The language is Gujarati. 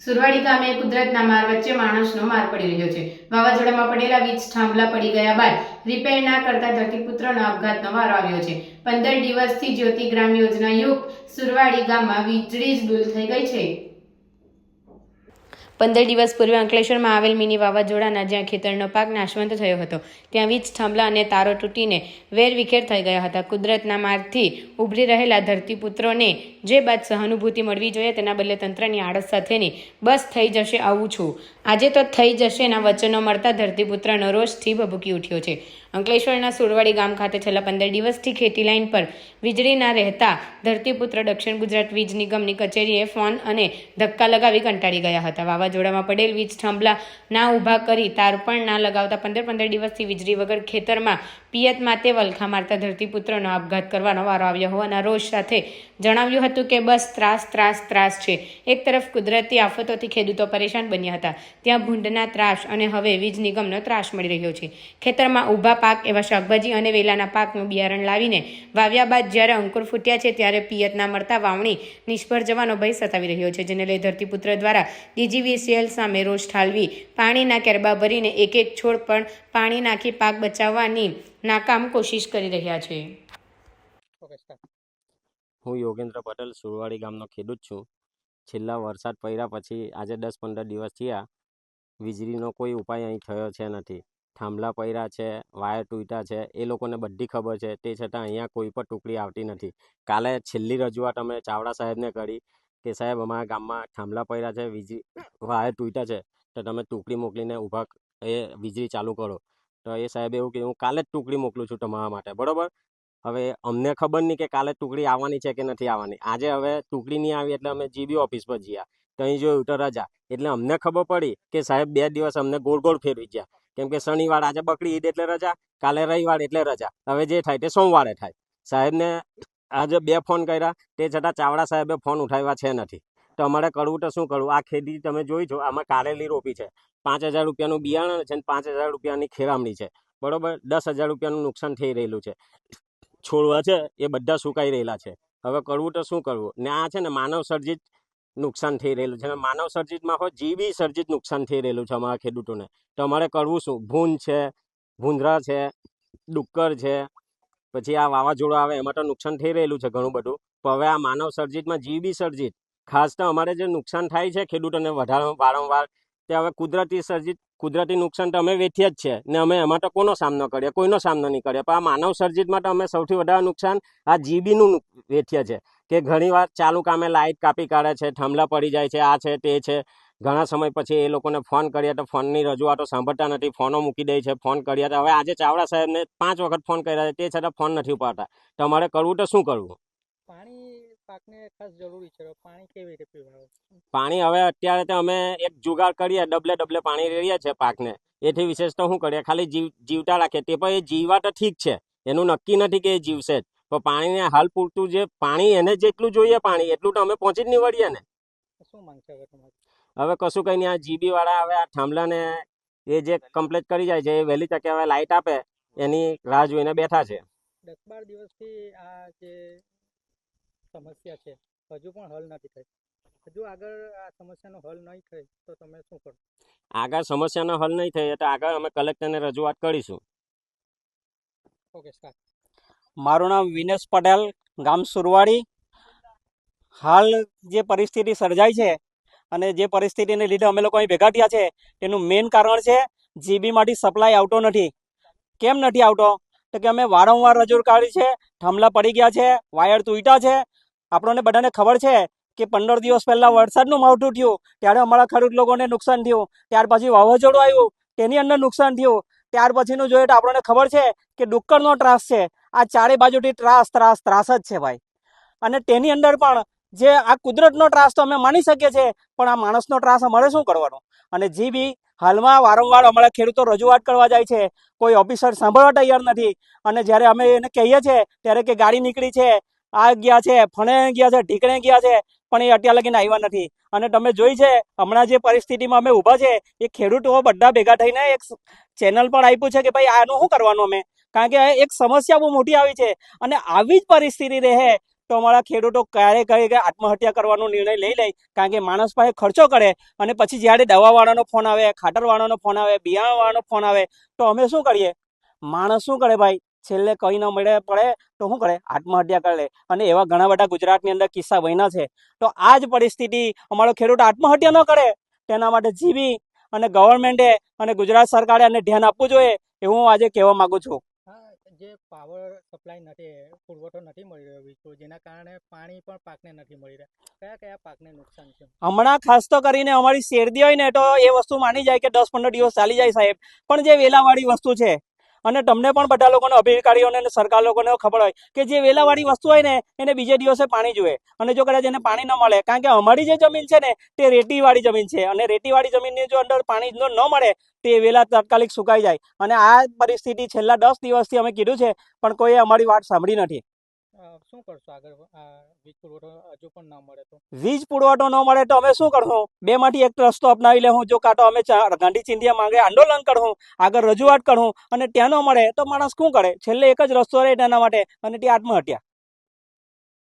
સુરવાડી ગામે કુદરતના માર વચ્ચે માણસનો માર પડી રહ્યો છે. વાવાઝોડામાં પડેલા વીજ થાંભલા પડી ગયા બાદ રિપેર ના કરતા ધરતીપુત્રનો આપઘાતનો વારો આવ્યો છે. પંદર દિવસથી જ્યોતિ ગ્રામ યોજના યુગ સુરવાડી ગામમાં વીજળી જ દૂર થઈ ગઈ છે. પંદર દિવસ પૂર્વે અંકલેશ્વરમાં આવેલ મિની વાવાઝોડાના જ્યાં ખેતરનો પાક નાશવંત થયો હતો, ત્યાં વીજ થાંભલા અને તારો તૂટીને વેરવિખેર થઈ ગયા હતા. કુદરતના માર્ગથી ઉભરી રહેલા ધરતીપુત્રોને જે બાદ સહાનુભૂતિ મળવી જોઈએ તેના બદલે તંત્રની આળસ સાથેની બસ થઈ જશે આવું છું. આજે તો થઈ જશે ના વચનો મળતા ધરતીપુત્રનો રોષથી ભભૂકી ઉઠ્યો છે. અંકલેશ્વરના સુરવાડી ગામ ખાતે છેલ્લા પંદર દિવસથી ખેતી લાઇન પર વીજળીના રહેતા ધરતીપુત્ર દક્ષિણ ગુજરાત વીજ નિગમની કચેરીએ ફોન અને ધક્કા લગાવી કંટાળી ગયા હતા. વાવાઝોડામાં પડેલ વીજ થાંભલા ના ઊભા કરી તાર પણ ના લગાવતા પંદર પંદર દિવસથી વીજળી વગર ખેતરમાં પિયત માતે વલખા મારતા ધરતીપુત્રનો આપઘાત કરવાનો વારો આવ્યો હોવાના રોષ સાથે જણાવ્યું હતું કે બસ ત્રાસ ત્રાસ ત્રાસ છે. એક તરફ કુદરતી આફતોથી ખેડૂતો પરેશાન બન્યા હતા. ત્યાં ભૂંડના ત્રાસ અને હવે વીજ નિગમનો ત્રાસ મળી રહ્યો છે. ખેતરમાં ઊભા પાક એવા શાકભાજી અને વેલાના પાકનું બિયારણ લાવીને વાવ્યા બાદ જ્યારે અંકુર ફૂટ્યા છે ત્યારે પિયત ના મળતા વાવણી નિષ્ફળ જવાનો ભય સતાવી રહ્યો છે, જેને લઈ ધરતીપુત્ર દ્વારા ડીજીવીસીએલ સામે રોષ ઠાલવી પાણીના કેરબા ભરીને એક એક છોડ પણ પાણી નાખી પાક બચાવવાની નાકામ કોશિશ કરી રહ્યા છે. હું યોગેન્દ્ર પટેલ, સુરવાડી ગામનો ખેડૂત છું. છેલ્લા વરસાદ પડ્યા પછી આજે દસ પંદર દિવસ થયા. વીજળીનો કોઈ ઉપાય અહીં થયો છે નથી. થાંભલા પડ્યા છે, વાયર તૂટ્યા છે, એ લોકોને બધી ખબર છે. તે છતાં અહીંયા કોઈ પણ ટુકડી આવતી નથી. કાલે છેલ્લી રજૂઆત અમે ચાવડા સાહેબને કરી. કે સાહેબ અમારા ગામમાં થાંભલા પડ્યા છે વીજળી વાયર તૂટ્યા છે તો તમે ટુકડી મોકલીને ઊભા એ વીજળી ચાલુ કરો. તો એ સાહેબ એવું કે હું કાલે જ ટુકડી મોકલું છું તમારા માટે બરોબર? હવે અમને ખબર નહીં કે કાલે ટુકડી આવવાની છે કે નથી આવવાની. આજે હવે ટુકડી નહીં આવી એટલે અમે જીબી ઓફિસ પર ગયા ત્યાં જોયું તો રજા. એટલે અમને ખબર પડી કે સાહેબ બે દિવસ અમને ગોળ ગોળ ફેરવી ગયા. કેમ કે શનિવાર આજે બકરી ઈદ એટલે રજા કાલે રવિવાર એટલે રજા. હવે જે થાય તે સોમવારે થાય. સાહેબને આજે બે ફોન કર્યા, તે છતાં ચાવડા સાહેબે ફોન ઉઠાવ્યા છે નથી. તો અમારે કરવું તો શું કરવું? આ ખેતી તમે જોઈ છો, આમાં કારેલી રોપી છે. પાંચ હજાર રૂપિયાનું બિયારણ છે ને પાંચ હજાર રૂપિયાની ખેરામણી છે. બરોબર? દસ હજાર રૂપિયાનું નુકસાન થઈ રહેલું છે. છોડવા છે, એ બધા સુકાઈ રહેલા છે. હવે કરવું તો શું કરવું? ને આ છે ને માનવ સર્જિત નુકસાન થઈ રહેલું છે. માનવ સર્જિતમાં હોય જીવી સર્જિત નુકસાન થઈ રહેલું છે અમારા ખેડૂતોને. તો અમારે કરવું શું? ભૂંજ છે ભૂંદરા છે, ડુક્કર છે પછી આ વાવાઝોડું આવે, એમાં તો નુકસાન થઈ રહેલું છે ઘણું બધું. પણ હવે આ માનવ સર્જિતમાં જીવી સર્જિત. ખાસ તો અમારે જે નુકસાન થાય છે ખેડૂતોને વધારે વારંવાર, તે હવે કુદરતી સર્જિત, કુદરતી નુકસાન તો અમે વેઠીએ જ છે. ને અમે એમાં તો કોનો સામનો કરીએ? કોઈનો સામનો નહીં કરીએ. પણ આ માનવ સર્જિતમાં તો અમે સૌથી વધારે નુકસાન આ જીબીનું વેઠીએ છે. કે ઘણીવાર ચાલુ કામે લાઇટ કાપી કાઢે છે થાંભલા પડી જાય છે, આ છે, તે છે. ઘણા સમય પછી એ લોકોને ફોન કરીએ તો ફોનની રજૂઆતો સાંભળતા નથી ફોનો મૂકી દે છે ફોન કર્યા તો હવે આજે ચાવડા સાહેબને પાંચ વખત ફોન કર્યા છે તે છતાં ફોન નથી ઉપાડતા. તમારે કરવું તો શું કરવું? પાણી પાકને ખાસ જરૂરી છે પાણી કેવી રીતે પીવડાવો પાણી હવે અત્યારે તો અમે એક જુગાડ કરીએ ડબલે ડબલે પાણી રેડીએ છે પાકને. એથી વિશેષ તો શું કરીએ ખાલી જીવ જીવતા રાખીએ તે પણ એ જીવા તો ઠીક છે એનું નક્કી નથી કે એ જીવશે જ. પણ પાણીને હાલ પૂરતું જે પાણી એને જેટલું જોઈએ પાણી એટલું તો અમે પહોંચી જ નહીં વળીએ ને. શું માંગ છે તમારી? હવે કશું કંઈ નહીં આ જીબી વાળા હવે આ થાંભલાને એ જે કમ્પ્લીટ કરી જાય છે એ વહેલી તકે હવે લાઇટ આપે એની રાહ જોઈને બેઠા છે. દસ બાર દિવસથી આ જે સમસ્યા છે હજુ પણ હલ નથી થઈ. હજુ આગળ આ સમસ્યાનો હલ નહીં થાય તો તમે શું કરો? આગળ સમસ્યાનો હલ નહીં થાય તો આગળ અમે કલેક્ટરને રજૂઆત કરીશું. ઓકે સ્ટાર્ટ મારું નામ વિનેશ પટેલ ગામ સુરવાડી. હાલ જે પરિસ્થિતિ સર્જાઈ છે અને જે પરિસ્થિતિને લીધે અમે લોકો અહીં ભેગા થયા છે, તેનું મેઇન કારણ છે જીબીમાંથી સપ્લાય આવતો નથી. કેમ નથી આવતો? તો કે અમે વારંવાર રજૂ કરી છે, થાંભલા પડી ગયા છે વાયર તૂટ્યા છે. આપણને બધાને ખબર છે કે પંદર દિવસ પહેલાં વરસાદનું માવઠું થયું, ત્યારે અમારા ખેડૂત લોકોને નુકસાન થયું, ત્યાર પછી વાવાઝોડું આવ્યું, તેની અંદર નુકસાન થયું. ત્યાર પછીનું જોઈએ તો આપણને ખબર છે કે ડુક્કરનો ત્રાસ છે. આ ચારે બાજુથી ત્રાસ ત્રાસ ત્રાસ જ છે ભાઈ. અને તેની અંદર પણ જે આ કુદરતનો ત્રાસ તો અમે માની શકીએ છીએ, પણ આ માણસનો ત્રાસ અમારે શું કરવાનો? અને જે બી હાલમાં વારંવાર અમારા ખેડૂતો રજૂઆત કરવા જાય છે, કોઈ ઓફિસર સાંભળવા તૈયાર નથી, અને જ્યારે અમે એને કહીએ છીએ, ત્યારે કે ગાડી નીકળી છે, આ ગયા છે, ફણે ગયા છે, ઢીકણે ગયા છે, પણ એ અત્યાર લગીને આવ્યા નથી. અને તમે જોઈ છે, હમણાં જે પરિસ્થિતિમાં અમે ઊભા છે, એ ખેડૂતો બધા ભેગા થઈને એક ચેનલ પણ આપ્યું છે કે ભાઈ આનું શું કરવાનું અમે? કારણ કે એક સમસ્યા બહુ મોટી આવી છે, અને આવી જ પરિસ્થિતિ રહે તો અમારા ખેડૂતો ક્યારે કહે કે આત્મહત્યા કરવાનો નિર્ણય લઈ લે, કારણ કે માણસ પાસે ખર્ચો કરે અને પછી જ્યારે દવાવાળાનો ફોન આવે ખાતરવાળાનો ફોન આવે બિયારણવાળાનો ફોન આવે, તો અમે શું કરીએ? માણસ શું કરે ભાઈ? છેલ્લે કંઈ ન મળે, પડે તો શું કરે? આત્મહત્યા કરે અને એવા ઘણા બધા ગુજરાતની અંદર કિસ્સા બન્યા છે. તો આ જ પરિસ્થિતિ અમારો ખેડૂત આત્મહત્યા ન કરે. તેના માટે જીવી અને ગવર્મેન્ટે અને ગુજરાત સરકારે આને ધ્યાન આપવું જોઈએ એવું હું આજે કહેવા માગું છું. જે પાવર સપ્લાય નથી, પુરવઠો નથી મળી રહ્યો વીજળો જેના કારણે પાણી પણ પાકને નથી મળી રહ્યા. કયા કયા પાકને નુકસાન છે? હમણાં ખાસ તો કરીને અમારી શેરદી હોય ને, તો એ વસ્તુ માની જાય કે દસ પંદર દિવસ ચાલી જાય સાહેબ. પણ જે વેલાવાળી વસ્તુ છે અને તમને પણ બધા લોકોને અધિકારીઓને અને સરકાર લોકોને ખબર હોય કે જે વેલાવાળી વસ્તુ હોય ને, એને બીજે દિવસે પાણી જોઈએ. અને જો કદાચ એને પાણી ન મળે, કારણ કે અમારી જે જમીન છે ને, તે રેતીવાળી જમીન છે. અને રેતીવાળી જમીનની જો અંદર પાણી ન મળે, તે વેલા તાત્કાલિક સુકાઈ જાય. અને આ પરિસ્થિતિ છેલ્લા દસ દિવસથી અમે કીધું છે, પણ કોઈએ અમારી વાત સાંભળી નથી. શું કરશો આગળ? વીજ પુરવઠો હજુ પણ ન મળે તો? વીજ પુરવઠો ન મળે તો અમે શું કરશું? બે માંથી એક રસ્તો અપનાવી લેવું જો કાં તો અમે ગાંધી ચિંધિયા માંગે આંદોલન કરવું આગળ રજૂઆત કરવું અને ત્યાં ન મળે તો માણસ શું કરે? છેલ્લે એક જ રસ્તો રહે તેના માટે, અને તે આત્મહત્યા.